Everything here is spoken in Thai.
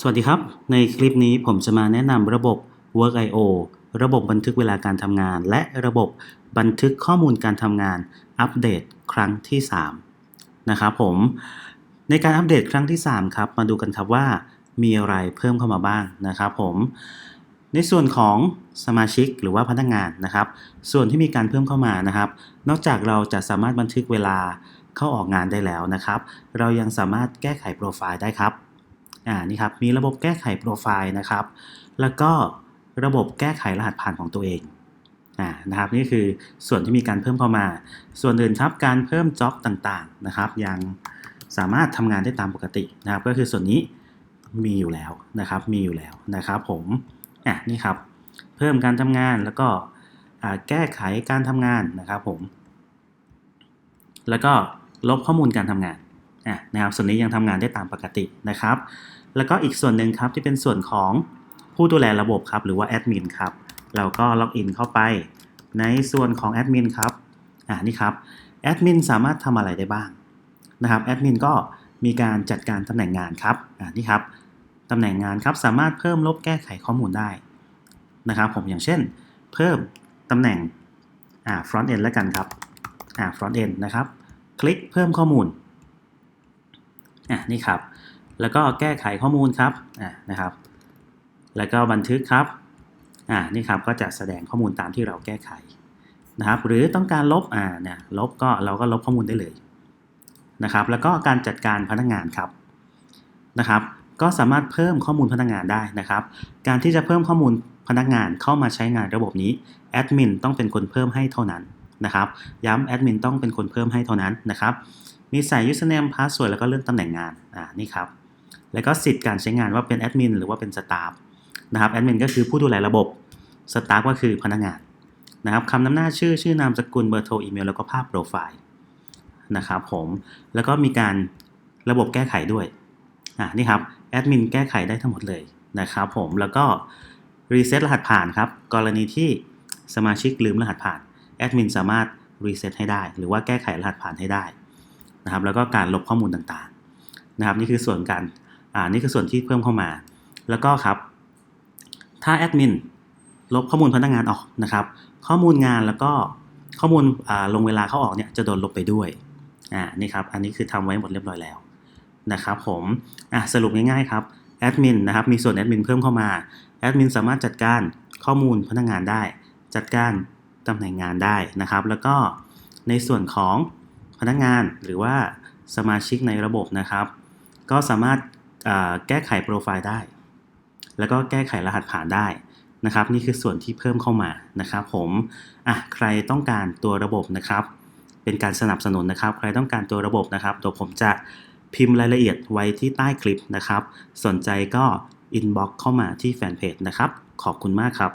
สวัสดีครับ ในคลิปนี้ผมจะมาแนะนำระบบ Work.io ระบบบันทึกเวลาการทำงาน และระบบบันทึกข้อมูลการทำงาน อัปเดตครั้งที่3นะครับผม ในการอัปเดตครั้งที่ 3 ครับ มาดูกันครับว่ามีอะไรเพิ่มเข้ามาบ้างนะครับผม ในส่วนของสมาชิกหรือว่าพนักงานนะครับ ส่วนที่มีการเพิ่มเข้ามานะครับ นอกจากเราจะสามารถบันทึกเวลาเข้าออกงานได้แล้วนะครับ เรายังสามารถแก้ไขโปรไฟล์ได้ครับ อ่านี่ครับมีระบบแก้ไขโปรไฟล์นะครับ แล้วก็ระบบแก้ไขรหัสผ่านของตัวเองอ่านะครับนี่คือส่วนที่มีการเพิ่มเข้ามา ส่วนอื่นครับการเพิ่มจ็อบต่างๆนะครับ ยังสามารถทำงานได้ตามปกตินะครับ ก็คือส่วนนี้มีอยู่แล้วนะครับ มีอยู่แล้วนะครับผมอะนี่ครับเพิ่มการทำงานแล้วก็แก้ไขการทำงานนะครับผม แล้วก็ลบข้อมูลการทำงานอะนะครับส่วนนี้ยังทำงานได้ตามปกตินะครับ แล้วก็อีกส่วนหนึ่งครับที่เป็นส่วนของผู้ดูแลระบบครับหรือว่าแอดมินครับเราก็ล็อกอินเข้าไปในส่วนของแอดมินครับอ่านี่ครับแอดมินสามารถทำอะไรได้บ้างนะครับแอดมินก็มีการจัดการตำแหน่งงานครับอ่านี่ครับตำแหน่งงานครับสามารถเพิ่มลบแก้ไขข้อมูลได้นะครับผมอย่างเช่น เพิ่มตำแหน่งอ่า front end แล้วกันครับอ่า front end นะครับ คลิกเพิ่มข้อมูลอะนี่ครับ แล้วก็แก้ไขข้อมูลครับอะนะครับ แล้วก็บันทึกครับอ่านี่ครับก็จะแสดงข้อมูลตามที่เราแก้ไขนะครับ หรือต้องการลบอ่าเนี่ยลบก็เราก็ลบข้อมูลได้เลยนะครับ แล้วก็การจัดการพนักงานครับนะครับ ก็สามารถเพิ่มข้อมูลพนักงานได้นะครับ การที่จะเพิ่มข้อมูลพนักงานเข้ามาใช้งานระบบนี้แอดมินต้องเป็นคนเพิ่มให้เท่านั้นนะครับ ย้ำแอดมินต้องเป็นคนเพิ่มให้เท่านั้นนะครับ มีใส่ username password แล้วก็เลือกตำแหน่งงานอ่านี่ครับ แล้วก็สิทธิ์การใช้งานว่าเป็นแอดมินหรือว่าเป็นสตาฟนะครับแอดมินก็คือผู้ดูแลระบบสตาฟก็คือพนักงานนะครับคำนำหน้าชื่อชื่อนามสกุลเบอร์โทรอีเมลแล้วก็ภาพโปรไฟล์นะครับผมแล้วก็มีการระบบแก้ไขด้วยอ่านี่ครับแอดมินแก้ไขได้ทั้งหมดเลยนะครับผมแล้วก็รีเซ็ตรหัสผ่านครับกรณีที่สมาชิกลืมรหัสผ่านแอดมินสามารถรีเซ็ตให้ได้ หรือว่าแก้ไขรหัสผ่านให้ได้นะครับแล้วก็การลบข้อมูลต่างๆนะครับนี่คือส่วนการ อ่านี่คือส่วนที่เพิ่มเข้ามา แล้วก็ครับ ถ้าแอดมินลบข้อมูลพนักงานออกนะครับ ข้อมูลงานแล้วก็ข้อมูลลงเวลาเข้าออกเนี่ยจะโดนลบไปด้วยอ่านี่ครับ อันนี้คือทำไว้หมดเรียบร้อยแล้วนะครับผมอะสรุปง่ายๆครับแอดมินนะครับมีส่วนแอดมินเพิ่มเข้ามาแอดมินสามารถจัดการข้อมูลพนักงานได้ จัดการตำแหน่งงานได้นะครับ แล้วก็ในส่วนของพนักงานหรือว่าสมาชิกในระบบนะครับ ก็สามารถ แก้ไขโปรไฟล์ได้ แล้วก็แก้ไขรหัสผ่านได้นะครับ นี่คือส่วนที่เพิ่มเข้ามานะครับ ผมอะใครต้องการตัวระบบนะครับ เป็นการสนับสนุนนะครับ ใครต้องการตัวระบบนะครับเดี๋ยวผมจะพิมพ์รายละเอียดไว้ที่ใต้คลิปนะครับ สนใจก็อินบ็อกเข้ามาที่แฟนเพจนะครับ ขอบคุณมากครับ